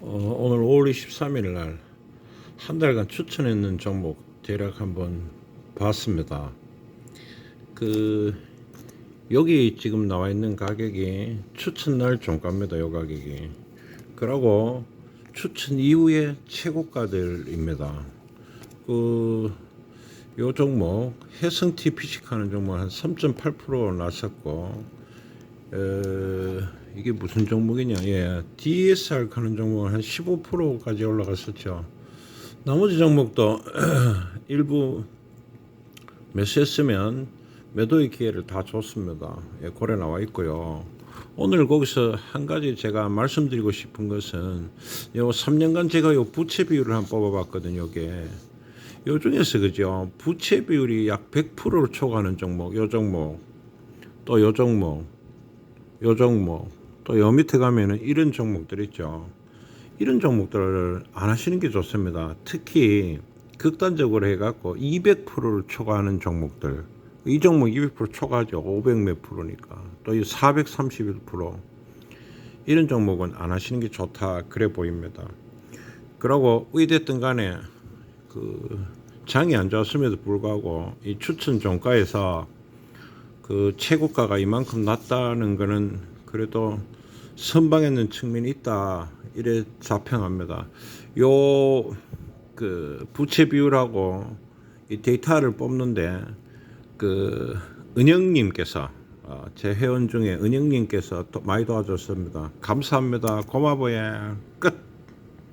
어, 오늘 5월 23일 날 한 달간 추천했는 종목 대략 한번 봤습니다. 그 여기 지금 나와 있는 가격이 추천 날 종가입니다. 요 가격이. 그러고 추천 이후에 최고가들입니다. 그요 종목 해성 TPC 하는 종목 한 3.8% 났었고 어, 이게 무슨 종목이냐? 예, DSR 하는 종목은 한 15%까지 올라갔었죠. 나머지 종목도 일부 매수했으면 매도의 기회를 다 줬습니다. 예, 고래 나와 있고요. 오늘 거기서 한 가지 제가 말씀드리고 싶은 것은 요 3년간 제가 요 부채 비율을 한번 뽑아봤거든요. 요게 요 중에서 그죠 부채 비율이 약 100%를 초과하는 종목, 요 종목, 또 요 종목, 요 종목, 또요 밑에 가면은 이런 종목들 있죠. 이런 종목들을 안 하시는 게 좋습니다. 특히 극단적으로 해갖고 200%를 초과하는 종목들. 이 종목 200% 초과하죠. 500몇 프로니까. 또 이 431%. 이런 종목은 안 하시는 게 좋다. 그래 보입니다. 그러고 의됐든 간에 그 장이 안 좋았음에도 불구하고 이 추천 종가에서 그 최고가가 이만큼 낮다는 거는 그래도 선방했는 측면이 있다 이래 자평합니다. 요 그 부채 비율하고 이 데이터를 뽑는데 그 은영님께서 어, 제 회원 중에 은영님께서 또 많이 도와줬습니다. 감사합니다. 고마워요. 끝.